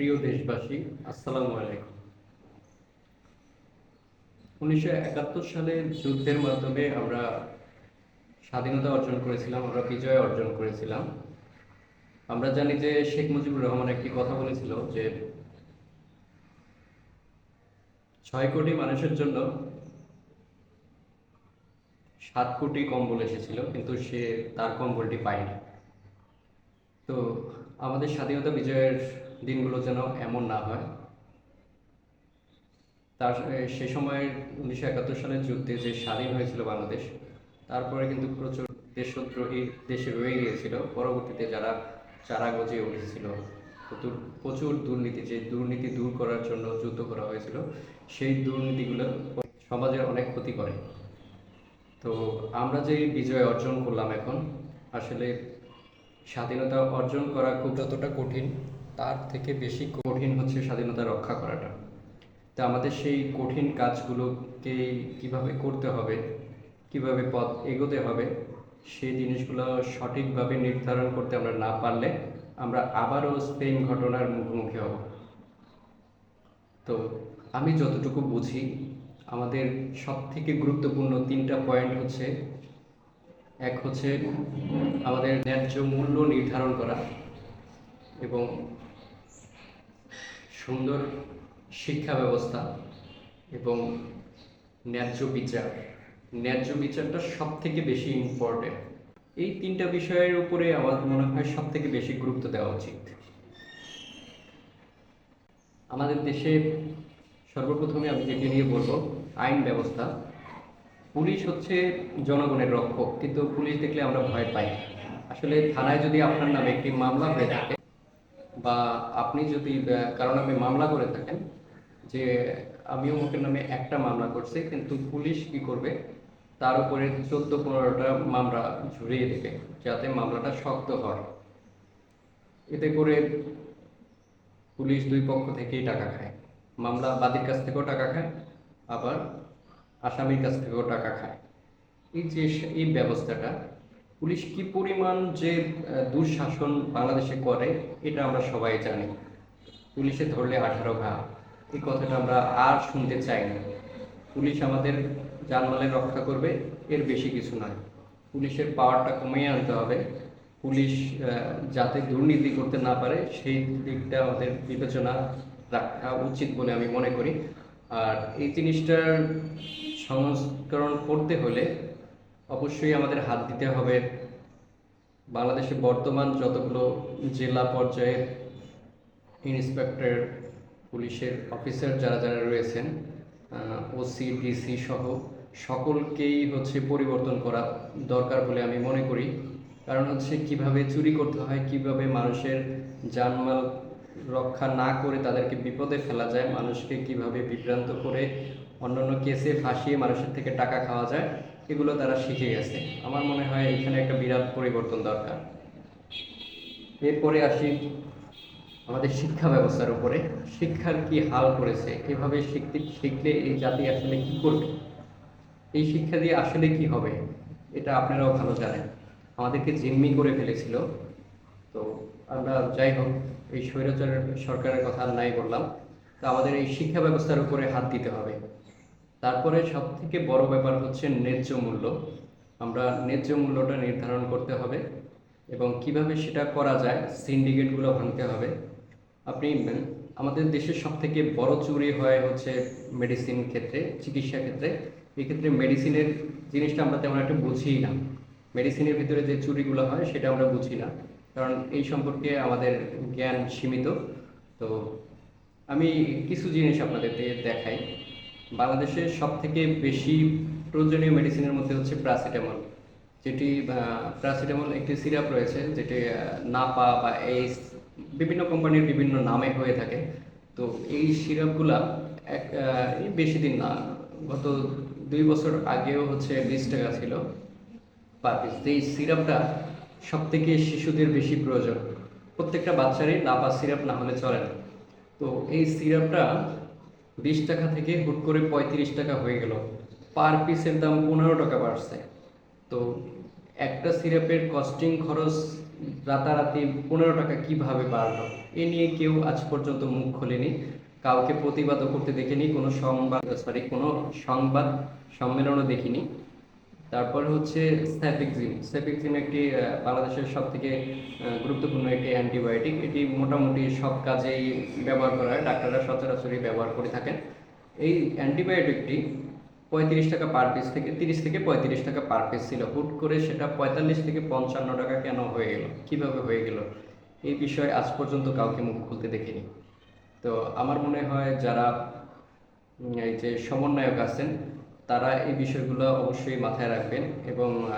প্রিয় দেশবাসী, আসসালামু আলাইকুম। উনিশশো একাত্তর সালে যুদ্ধের মাধ্যমে আমরা স্বাধীনতা অর্জন করেছিলাম, আমরা বিজয় অর্জন করেছিলাম। আমরা জানি যে শেখ মুজিবুর রহমান একটি কথা বলেছিল যে, ছয় কোটি মানুষের জন্য সাত কোটি কম্বল এসেছিল, কিন্তু সে তার কম্বলটি পায়নি। তো আমাদের স্বাধীনতা বিজয়ের দিনগুলো যেন এমন না হয়। তার, সে সময় উনিশশো একাত্তর সালের যুদ্ধে যে স্বাধীন হয়েছিল বাংলাদেশ, তারপরে কিন্তু প্রচুর দেশদ্রোহী দেশে রয়ে গিয়েছিল। পরবর্তীতে যারা চারা গজিয়ে উঠেছিল, প্রচুর প্রচুর দুর্নীতি, যে দুর্নীতি দূর করার জন্য যুদ্ধ করা হয়েছিল, সেই দুর্নীতিগুলো সমাজের অনেক ক্ষতি করে। তো আমরা যে বিজয় অর্জন করলাম এখন, আসলে স্বাধীনতা অর্জন করা খুব যতটা কঠিন, তার থেকে বেশি কঠিন হচ্ছে স্বাধীনতা রক্ষা করাটা। তো আমাদের সেই কঠিন কাজগুলোকে কীভাবে করতে হবে, কীভাবে পথ এগোতে হবে, সেই জিনিসগুলো সঠিকভাবে নির্ধারণ করতে আমরা না পারলে আমরা আবারও স্পেন ঘটনার মুখোমুখি হব। তো আমি যতটুকু বুঝি, আমাদের সব থেকে গুরুত্বপূর্ণ তিনটা পয়েন্ট হচ্ছে এক হচ্ছে আমাদের ন্যায্য মূল্য নির্ধারণ করা এবং সুন্দর শিক্ষা ব্যবস্থা এবং ন্যায্য বিচার। ন্যায্য বিচারটা সব থেকে বেশি ইম্পর্টেন্ট এই তিনটা বিষয়ের উপরে আমার মনে হয় সব থেকে বেশি গুরুত্ব দেওয়া উচিত। আমাদের দেশে সর্বপ্রথমে আমি যেটি নিয়ে বলব, আইন ব্যবস্থা। পুলিশ হচ্ছে জনগণের রক্ষক, কিন্তু পুলিশ দেখলে আমরা ভয় পাই। আসলে থানায় যদি আপনার নামে একটি মামলা হয়ে থাকে বা আপনি যদি কারও নামে মামলা করে থাকেন যে আমি অমুকের নামে একটা মামলা করছি, কিন্তু পুলিশ কি করবে? তার উপরে চোদ্দ পনেরোটা মামলা ঝুড়িয়ে দেবে যাতে মামলাটা শক্ত হয়। এতে করে পুলিশ দুই পক্ষ থেকেই টাকা খায়। মামলা বাদীর কাছ থেকেও টাকা খায়, আবার আসামির কাছ থেকেও টাকা খায়। এই যে এই ব্যবস্থাটা, পুলিশ কি পরিমাণ যে দুঃশাসন বাংলাদেশে করে, এটা আমরা সবাই জানি। পুলিশে ধরলে আঠারো ঘা, এই কথাটা আমরা আর শুনতে চাই না। পুলিশ আমাদের জানমালের রক্ষা করবে, এর বেশি কিছু নয়। পুলিশের পাওয়ারটা কমিয়ে আনতে হবে। পুলিশ যাতে দুর্নীতি করতে না পারে, সেই দিকটা আমাদের বিবেচনা রাখা উচিত বলে আমি মনে করি। আর এই জিনিসটার সংস্করণ করতে হলে অবশ্যই আমাদের হাত দিতে হবে। বাংলাদেশে বর্তমান যতগুলো জেলা পর্যায়ের ইন্সপেক্টর, পুলিশের অফিসার যারা যারা রয়েছেন ওসি ডিসি সহ সকলকেই হচ্ছে পরিবর্তন করা দরকার বলে আমি মনে করি। কারণ হচ্ছে কীভাবে চুরি করতে হয়, কীভাবে মানুষের জানমাল রক্ষা না করে তাদেরকে বিপদে ফেলা যায়, মানুষকে কীভাবে বিভ্রান্ত করে অন্যান্য কেসে ফাঁসিয়ে মানুষের থেকে টাকা খাওয়া যায়, এগুলো তারা শিখে গেছে। আমার মনে হয় এখানে একটা বিরাট পরিবর্তন দরকার। এরপরে আসি আমাদের শিক্ষা ব্যবস্থার উপরে। শিক্ষার কি হাল করেছে? এভাবে শিখতে, শিখলে এই জাতি আসলে কি করবে? এই শিক্ষা দিয়ে আসলে কি হবে? এটা আপনারাও ভালো জানেন। আমাদেরকে জিম্মি করে ফেলেছিল। তো আমরা যাই হোক, এই স্বৈরাচার সরকারের কথা নাই বললাম। তো আমাদের এই শিক্ষা ব্যবস্থার উপরে হাত দিতে হবে। তারপরে সব থেকে বড় ব্যাপার হচ্ছে ন্যায্য মূল্য। আমরা ন্যায্য মূল্যটা নির্ধারণ করতে হবে এবং কীভাবে সেটা করা যায় সিন্ডিকেটগুলো ভাঙতে হবে। আপনি আমাদের দেশের সব থেকে বড় চুরি হয় হচ্ছে মেডিসিন ক্ষেত্রে, চিকিৎসা ক্ষেত্রে। এক্ষেত্রে মেডিসিনের জিনিসটা আমরা তেমন একটা বুঝি না। মেডিসিনের ভিতরে যে চুরিগুলো হয় সেটা আমরা বুঝি না। কারণ এই সম্পর্কে আমাদের জ্ঞান সীমিত। তো আমি কিছু জিনিস আপনাদের দেখাই। বাংলাদেশে সব থেকে বেশি প্রয়োজনীয় মেডিসিনের মধ্যে হচ্ছে প্যারাসিটামল যেটি প্যারাসিটামল একটি সিরাপ রয়েছে, যেটি নাপা বা এইস বিভিন্ন কোম্পানির বিভিন্ন নামে হয়ে থাকে। তো এই সিরাপগুলা এক বেশি দিন না, গত দুই বছর আগেও হচ্ছে বিশ টাকা ছিল। পার এই সিরাপটা সব থেকে শিশুদের বেশি প্রয়োজন। প্রত্যেকটা বাচ্চারই নাপা সিরাপ না হলে চলে না। তো এই সিরাপটা বিশ টাকা থেকে হুট করে পঁয়ত্রিশ টাকা হয়ে গেল। পার পিসের দাম পনেরো টাকা বাড়ছে। তো একটা সিরাপের কস্টিং খরচ রাতারাতি পনেরো টাকা কীভাবে বাড়লো? এ নিয়ে কেউ আজ পর্যন্ত মুখ খোলেনি। কাউকে প্রতিবাদও করতে দেখিনি, কোনো সংবাদ সরি কোনো সংবাদ সম্মেলনও দেখিনি। তারপর হচ্ছে স্যাপিক্সিন স্যাপিক্সিন একটি বাংলাদেশের সব থেকে গুরুত্বপূর্ণ একটি অ্যান্টিবায়োটিক। এটি মোটামুটি সব কাজেই ব্যবহার করা হয়, ডাক্তাররা সচরাচরই ব্যবহার করে থাকেন। এই অ্যান্টিবায়োটিকটি পঁয়ত্রিশ টাকা পার পিস থেকে, তিরিশ থেকে পঁয়ত্রিশ টাকা পার পিস ছিল। হুট করে সেটা পঁয়তাল্লিশ থেকে পঞ্চান্ন টাকা কেন হয়ে গেল? কীভাবে হয়ে গেল? এই বিষয়ে আজ পর্যন্ত কাউকে মুখ খুলতে দেখিনি। তো আমার মনে হয় যারা এই যে সমন্বয়ক আছেন তারা এই বিষয়গুলো অবশ্যই মাথায় রাখবেন এবং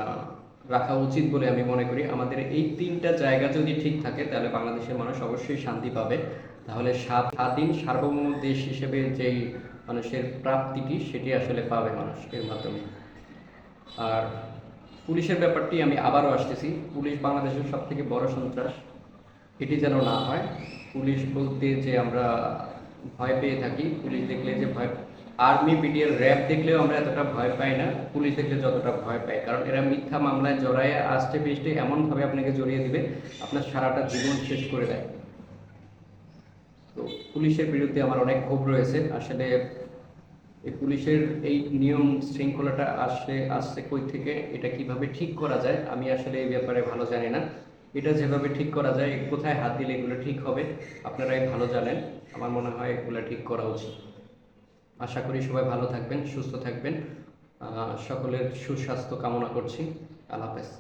রাখা উচিত বলে আমি মনে করি। আমাদের এই তিনটা জায়গা যদি ঠিক থাকে, তাহলে বাংলাদেশের মানুষ অবশ্যই শান্তি পাবে। তাহলে স্বাধ- স্বাধীন, সার্বভৌম দেশ হিসেবে যেই মানুষের প্রাপ্তিটি, সেটি আসলে পাবে মানুষ এর মাধ্যমে। আর পুলিশের ব্যাপারটি আমি আবারও আসতেছি। পুলিশ বাংলাদেশের সব থেকে বড় সন্ত্রাস। এটি যেন না হয়, পুলিশ বলতে যে আমরা ভয় পেয়ে থাকি, পুলিশ দেখলে যে ভয় আর্মি বিডিআর র্যাব দেখলেও আমরা এতটা ভয় পাই না, পুলিশ দেখলে যতটা ভয় পাই, কারণ এরা মিথ্যা মামলায় জড়ায় আসতে পিষ্টে এমনভাবে আপনাকে জড়িয়ে দিবে, আপনার সারাটা জীবন শেষ করে দেয়। তো পুলিশের বিরুদ্ধে আমার অনেক ক্ষোভ রয়েছে, আসলে এই পুলিশের এই নিয়ম শৃঙ্খলাটা আসছে আসছে কই থেকে, এটা কীভাবে ঠিক করা যায়, আমি আসলে এই ব্যাপারে ভালো জানি না। এটা যেভাবে ঠিক করা যায়, কোথায় হাত দিলে এগুলো ঠিক হবে, আপনারাই ভালো জানেন, আমার মনে হয় এগুলো ঠিক করা উচিত। আশা করি সবাই ভালো থাকবেন সুস্থ থাকবেন। সকলের সুস্বাস্থ্য কামনা করছি। আল্লাহ হাফেজ।